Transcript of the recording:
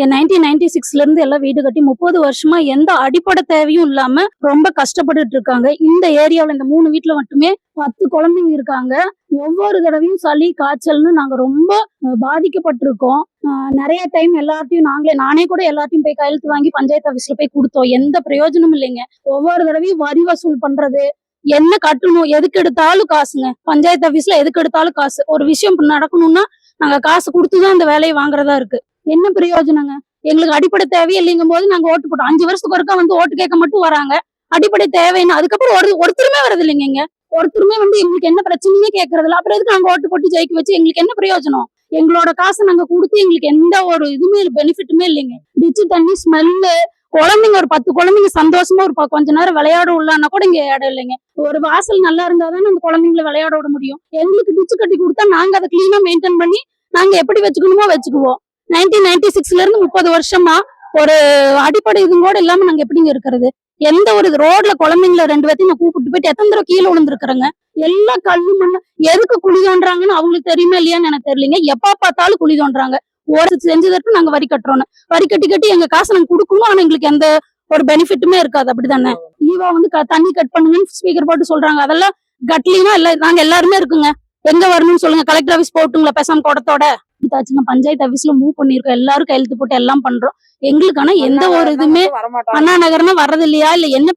இங்க nineteen ninety சிக்ஸ்ல இருந்து எல்லாம் வீடு கட்டி முப்பது வருஷமா எந்த அடிப்படை தேவையும் இல்லாம ரொம்ப கஷ்டப்பட்டுட்டு இருக்காங்க. இந்த ஏரியாவுல இந்த மூணு வீட்டுல மட்டுமே பத்து குழந்தைங்க இருக்காங்க. ஒவ்வொரு தடவையும் சளி காய்ச்சல்னு நாங்க ரொம்ப பாதிக்கப்பட்டிருக்கோம். நிறைய டைம் எல்லாத்தையும் நாங்களே நானே கூட எல்லாத்தையும் போய் கையெழுத்து வாங்கி பஞ்சாயத்து ஆபீஸ்ல போய் கொடுத்தோம். எந்த பிரயோஜனமும் இல்லைங்க. ஒவ்வொரு தடவையும் வரி வசூல் பண்றது. என்ன கட்டணும் எதுக்கு எடுத்தாலும் காசுங்க. பஞ்சாயத்து ஆபீஸ்ல எதுக்கு எடுத்தாலும் காசு. ஒரு விஷயம் நடக்கணும்னா நாங்க காசு கொடுத்துதான் அந்த வேலையை வாங்குறதா இருக்கு. என்ன பிரயோஜனங்க? எங்களுக்கு அடிப்படை தேவை இல்லைங்கும் போது நாங்க ஓட்டு போட்டோம். அஞ்சு வருஷத்துக்கு ஒருக்கா வந்து ஓட்டு கேட்க மட்டும் வராங்க. அடிப்படை தேவைன்னு அதுக்கப்புறம் ஒரு ஒருத்தருமே வரது இல்லைங்க இங்க. ஒருத்தருமே வந்து எங்களுக்கு என்ன பிரச்சனையுமே கேட்கறதில்ல. அப்புறம் எதுக்கு நாங்க ஓட்டு போட்டு ஜெயிக்க வச்சு எங்களுக்கு என்ன பிரயோஜனம்? எங்களோட காசை நாங்க கொடுத்து எங்களுக்கு எந்த ஒரு இதுவுமே பெனிஃபிட்டுமே இல்லைங்க. டிச்சு தண்ணி ஸ்மெல்லு குழந்தைங்க ஒரு பத்து குழந்தைங்க சந்தோஷமா ஒரு கொஞ்ச நேரம் விளையாட உள்ளான்னா கூட இங்க இடம் இல்லைங்க. ஒரு வாசல் நல்லா இருந்தா தானே அந்த குழந்தைங்களை விளையாட விட முடியும். எங்களுக்கு டிச்சு கட்டி கொடுத்தா நாங்க அதை கிளீனா மெயின்டைன் பண்ணி நாங்க எப்படி வச்சுக்கணுமோ வச்சுக்குவோம். நைன்டீன் நைன்டி சிக்ஸ்ல இருந்து முப்பது வருஷமா ஒரு அடிப்படை இதுவும் கூட இல்லாம நாங்க எப்படிங்க இருக்கிறது? எந்த ஒரு ரோட்ல குழந்தைங்கள ரெண்டு பேர்த்தையும் நான் கூப்பிட்டு போயிட்டு எத்தனை தடவை கீழே விழுந்துருக்குறேங்க? எல்லா கல்லு மண்ணு எதுக்கு குழி தோன்றாங்கன்னு அவங்களுக்கு தெரியுமா இல்லையான்னு எனக்கு தெரியலங்க. எப்ப பார்த்தாலும் குழி தோன்றாங்க ஒரு செஞ்சதற்கு நாங்க வரி கட்டுறோம் வரி கட்டி கட்டி எங்க காசு நாங்க கொடுக்கணும். ஆனா எங்களுக்கு எந்த ஒரு பெனிஃபிட்டுமே இருக்காது. அப்படிதானே? ஈவா வந்து க- தண்ணி கட் பண்ணுங்கன்னு ஸ்பீக்கர் போட்டு சொல்றாங்க. அதெல்லாம் கட்லினா இல்ல நாங்க எல்லாருமே இருக்குங்க. எங்க வரணும்னு சொல்லுங்க. கலெக்டர் ஆபீஸ் போட்டுங்களா பேசாம குடத்தோட. கொடுத்தாச்சுங்க. பஞ்சாயத்து ஆபீஸ்ல மூவ் பண்ணிருக்கோம் எல்லாரும் கையெழுத்து போட்டு எல்லாம் பண்றோம். எங்களுக்கு ஆனா எந்த ஒரு இதுவுமே அண்ணா நகர்னா வர்றது இல்லையா இல்ல என்ன